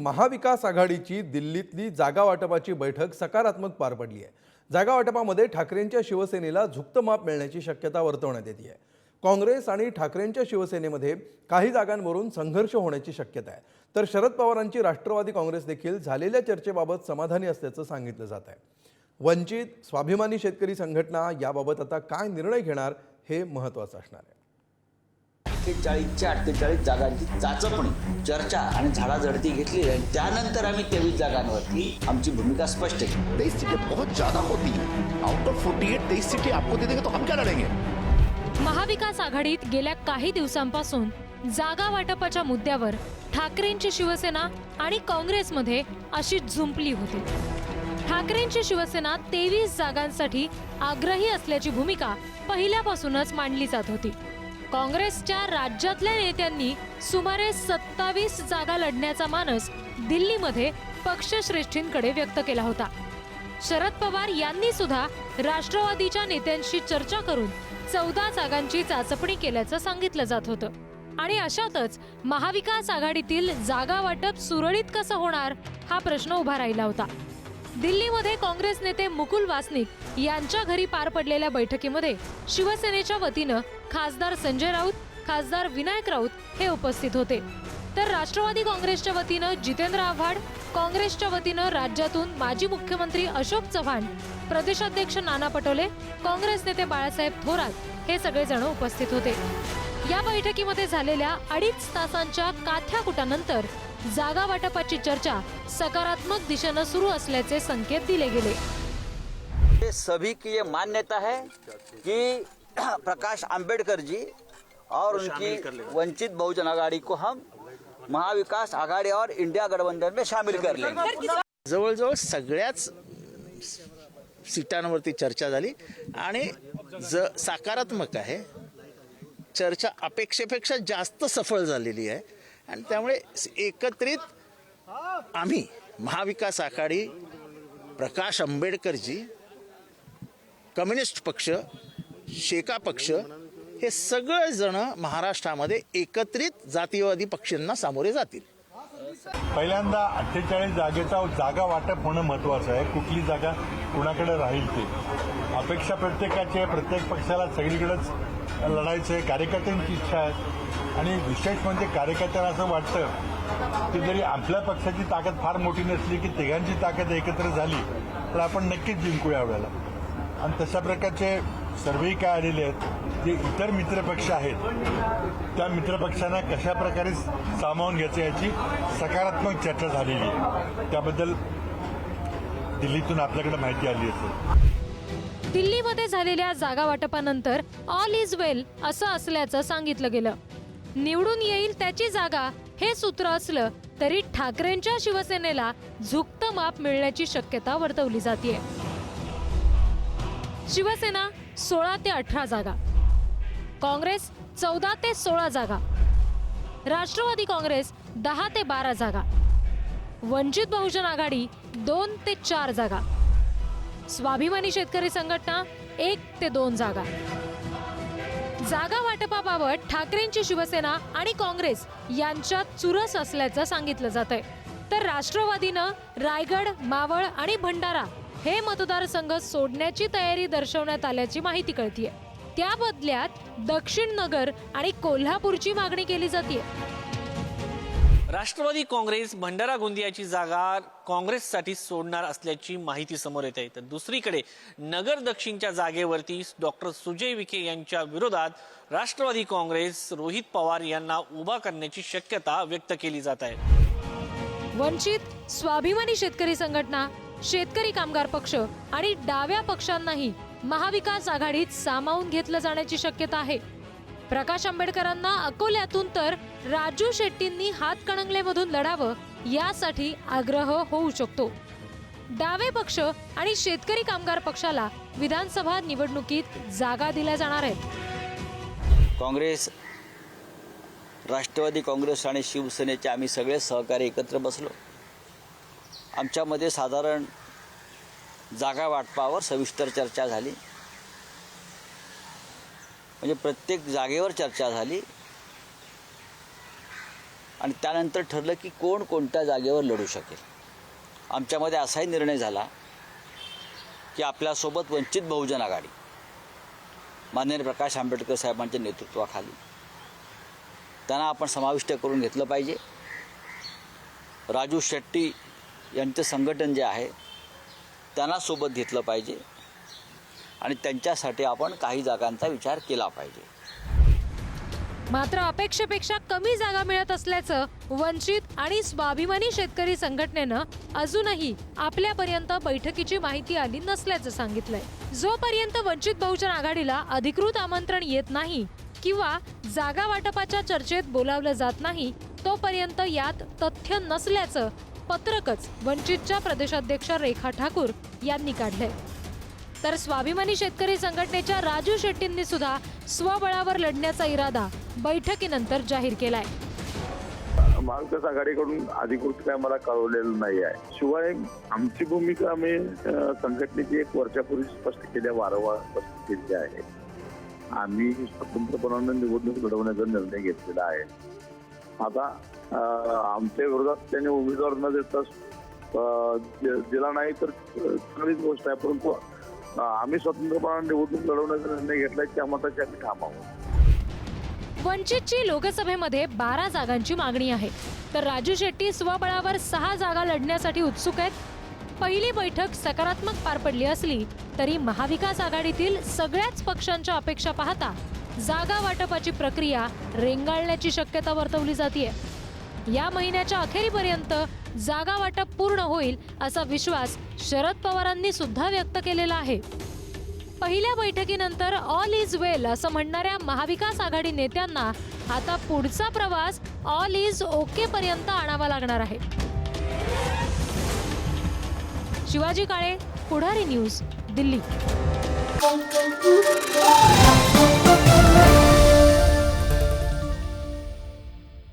महाविकास आघाडीची दिल्लीतली जागा वाटपाची बैठक सकारात्मक पार पडली आहे. जागा वाटपामध्ये ठाकरेंच्या शिवसेनेला झुकतं माप मिळण्याची शक्यता वर्तवण्यात येते आहे. काँग्रेस आणि ठाकरेंच्या शिवसेनेमध्ये काही जागांवरून संघर्ष होण्याची शक्यता आहे. तर शरद पवारांची राष्ट्रवादी काँग्रेस देखील झालेल्या चर्चेबाबत समाधानी असल्याचं सांगितलं जात आहे. वंचित स्वाभिमानी शेतकरी संघटना याबाबत आता काय निर्णय घेणार हे महत्त्वाचं असणार आहे. अठ्ठेचाळीसच्या अठ्ठेचाळीस जागांची चाचपणी चर्चा आणि झाडाझडती घेतली आणि त्यानंतर आम्ही तेवीस जागांवरती आमची भूमिका स्पष्ट केली. तेईस सीटें बहुत ज्यादा होती. हैं आउट ऑफ फोर्टी एट तेईस सीटें आपको दे देंगे तो हम क्या लड़ेंगे? महाविकास आघाडीत गेल्या काही दिवसांपासून जागा वाटपाच्या मुद्द्यावर ठाकरेंची शिवसेना आणि काँग्रेसमध्ये अशी झुंपली होती. ठाकरेंची शिवसेना तेवीस जागांसाठी आग्रही असल्याची भूमिका पहिल्यापासूनच मांडली जात होती. काँग्रेसच्या राज्यातल्या नेत्यांनी सुमारे सत्तावीस जागा लढण्याचा मानस दिल्लीमध्ये पक्षश्रेष्ठींकडे व्यक्त केला होता. शरद पवार यांनी सुद्धा राष्ट्रवादीच्या नेत्यांशी चर्चा करून चौदा जागांची चाचपणी केल्याचं सांगितलं जात होतं. आणि अशातच महाविकास आघाडीतील जागा वाटप सुरळीत कसं होणार हा प्रश्न उभा राहिला होता. दिल्लीमध्ये काँग्रेस नेते मुकुल वासनिक यांच्या घरी पार पडलेल्या बैठकीमध्ये शिवसेनेच्या वतीनं खासदार संजय राऊत खासदार विनायक राऊत हे उपस्थित होते. तर राष्ट्रवादी काँग्रेसच्या वतीनं जितेंद्र आव्हाड काँग्रेसच्या वतीनं राज्यातून माजी मुख्यमंत्री अशोक चव्हाण प्रदेशाध्यक्ष नाना पटोले काँग्रेस नेते बाळासाहेब थोरात हे सगळेजण उपस्थित होते. या बैठकीमध्ये झालेल्या अडीच तासांच्या काथ्याकुटानंतर जागा वाटपाची चर्चा सकारात्मक दिशेनं सुरू असल्याचे संकेत दिले गेले. सभी की ये मान्यता है कि प्रकाश अंबेडकर जी और उनकी वंचित बहुजन आघाड़ी को हम महाविकास आघाड़ी और इंडिया गठबंधन में शामिल कर लेंगे। जवळजवळ सगळ्याच सीटांवरती चर्चा झाली आणि ज सकारात्मक आहे. चर्चा अपेक्षेपेक्षा जास्त सफळ झालेली आहे. आणि त्यामुळे एकत्रित आम्ही महाविकास आघाडी प्रकाश आंबेडकरजी कम्युनिस्ट पक्ष शेका पक्ष हे सगळेजण महाराष्ट्रामध्ये एकत्रित जातीयवादी पक्षांना सामोरे जातील. पहिल्यांदा अठ्ठेचाळीस जागेचा जागा वाटप होणं महत्वाचं आहे. कुठली जागा कुणाकडे राहील ते? अपेक्षा प्रत्येकाची आहे. प्रत्येक पक्षाला सगळीकडेच लढायचं आहे. कार्यकर्त्यांची इच्छा आहे. आणि विशेष म्हणजे कार्यकर्त्याला असं वाटतं की जरी आपल्या पक्षाची ताकद फार मोठी नसली की तिघांची ताकद एकत्र झाली तर आपण नक्कीच जिंकू यावेळेला. आणि तशा प्रकारचे सर्वेही काय आलेले आहेत जे इतर मित्रपक्ष आहेत त्या मित्रपक्षांना कशा प्रकारे सामावून घ्यायचं याची सकारात्मक चर्चा झालेली आहे. त्याबद्दल दिल्लीतून आपल्याकडे माहिती आली असेल. दिल्लीमध्ये झालेल्या जागा वाटपानंतर ऑल इज वेल असं असल्याचं सांगितलं गेलं. निवडून येईल त्याची जागा हे सूत्र असलं तरी ठाकरेंच्या शिवसेनेला झुकतं माप मिळण्याची शक्यता वर्तवली जाते शिवसेना सोळा ते अठरा जागा. काँग्रेस चौदा ते सोळा जागा. राष्ट्रवादी काँग्रेस दहा ते बारा जागा. वंचित बहुजन आघाडी दोन ते चार जागा. स्वाभिमानी शेतकरी संघटना एक ते दोन जागा. जागा वाटपाबाबत ठाकरेंची शिवसेना आणि काँग्रेस यांच्यात चुरस असल्याचं सांगितलं जात आहे तर राष्ट्रवादीनं रायगड मावळ आणि भंडारा हे मतदारसंघ सोडण्याची तयारी दर्शवण्यात आल्याची माहिती कळतीये. त्या बदल्यात दक्षिण नगर आणि कोल्हापूरची मागणी केली जाते राष्ट्रवादी काँग्रेस भंडारा गोंदियाची जागा काँग्रेससाठी सोडणार असल्याची माहिती समोर येत. आहे तर दुसरीकडे नगर दक्षिणच्या जागेवरती डॉक्टर सुजय विखे यांच्या विरोधात राष्ट्रवादी काँग्रेस रोहित पवार यांना उभा करण्याची शक्यता व्यक्त केली जात आहे. वंचित स्वाभिमानी शेतकरी संघटना शेतकरी कामगार पक्ष आणि डाव्या पक्षांनाही महाविकास आघाडीत सामावून घेतलं जाण्याची शक्यता आहे. प्रकाश आंबेडकरांना अकोल्यातून तर राजू शेट्टींनी हातकणंगलेमधून लढावं यासाठी आग्रह होऊ शकतो. डावे पक्ष आणि शेतकरी कामगार पक्षाला विधानसभा निवडणुकीत जागा दिल्या जाणार आहेत. काँग्रेस राष्ट्रवादी काँग्रेस आणि शिवसेनेचे आम्ही सगळे सहकारी एकत्र बसलो. आमच्यामध्ये साधारण जागा वाटपावर सविस्तर चर्चा झाली. म्हणजे प्रत्येक जागेवर चर्चा झाली. आणि त्यानंतर ठरलं की कोण कोणत्या जागेवर लढू शकेल. आमच्यामध्ये असाही निर्णय झाला की आपल्यासोबत वंचित बहुजन आघाडी माननीय प्रकाश आंबेडकर साहेबांच्या नेतृत्वाखाली त्यांना आपण समाविष्ट करून घेतलं पाहिजे. राजू शेट्टी यांचं संघटन जे आहे त्यांना सोबत घेतलं पाहिजे. आणि त्यांच्यासाठी आपण काही जागांचा विचार केला पाहिजे. मात्र अपेक्षेपेक्षा कमी जागा मिळत असल्याचं वंचित आणि स्वाभिमानी शेतकरी संघटनेनं अजूनही आपल्यापर्यंत बैठकीची माहिती आली नसल्याचं सांगितलंय. जोपर्यंत वंचित बहुजन आघाडीला अधिकृत आमंत्रण येत नाही किंवा जागा वाटपाच्या चर्चेत बोलावलं जात नाही तोपर्यंत यात तथ्य नसल्याचं पत्रकच वंचितच्या प्रदेशाध्यक्ष रेखा ठाकूर यांनी काढलंय. तर स्वाभिमानी शेतकरी संघटनेच्या राजू शेट्टींनी सुद्धा स्वबळावर लढण्याचा इरादा बैठकीनंतर जाहीर केलाय. महाविकास आघाडीकडून अधिकृत काय मला कळवलेलं नाही आहे. शिवाय आमची भूमिका आम्ही संघटनेची एक वर्षापूर्वी स्पष्ट केल्या वारंवार स्पष्ट केली आहे. आम्ही स्वतंत्रपणाने निवडणूक लढवण्याचा निर्णय घेतलेला आहे. आता आमच्या विरोधात त्यांनी उमेदवार न देता दि- दिला नाही तर चांगलीच गोष्ट आहे परंतु आम्ही स्वतंत्रपणा निवडणूक लढवण्याचा निर्णय घेतलाय त्या मताची आम्ही ठाम आहोत. वंचितची लोकसभेमध्ये बारा जागांची मागणी आहे. तर राजू शेट्टी स्वबळावर सहा जागा लढण्यासाठी उत्सुक आहेत. पहिली बैठक सकारात्मक पार पडली असली तरी महाविकास आघाडीतील सगळ्याच पक्षांच्या अपेक्षा पाहता जागा वाटपाची प्रक्रिया रेंगाळण्याची शक्यता वर्तवली जाते या महिन्याच्या अखेरीपर्यंत जागा वाटप पूर्ण होईल असा विश्वास शरद पवारांनी सुद्धा व्यक्त केलेला आहे. पहिल्या बैठकीनंतर ऑल इज वेल असं म्हणणाऱ्या महाविकास आघाडी नेत्यांना आता पुढचा प्रवास ऑल इज ओके पर्यंत आणावा लागणार आहे. शिवाजी काळे पुढारी न्यूज दिल्ली.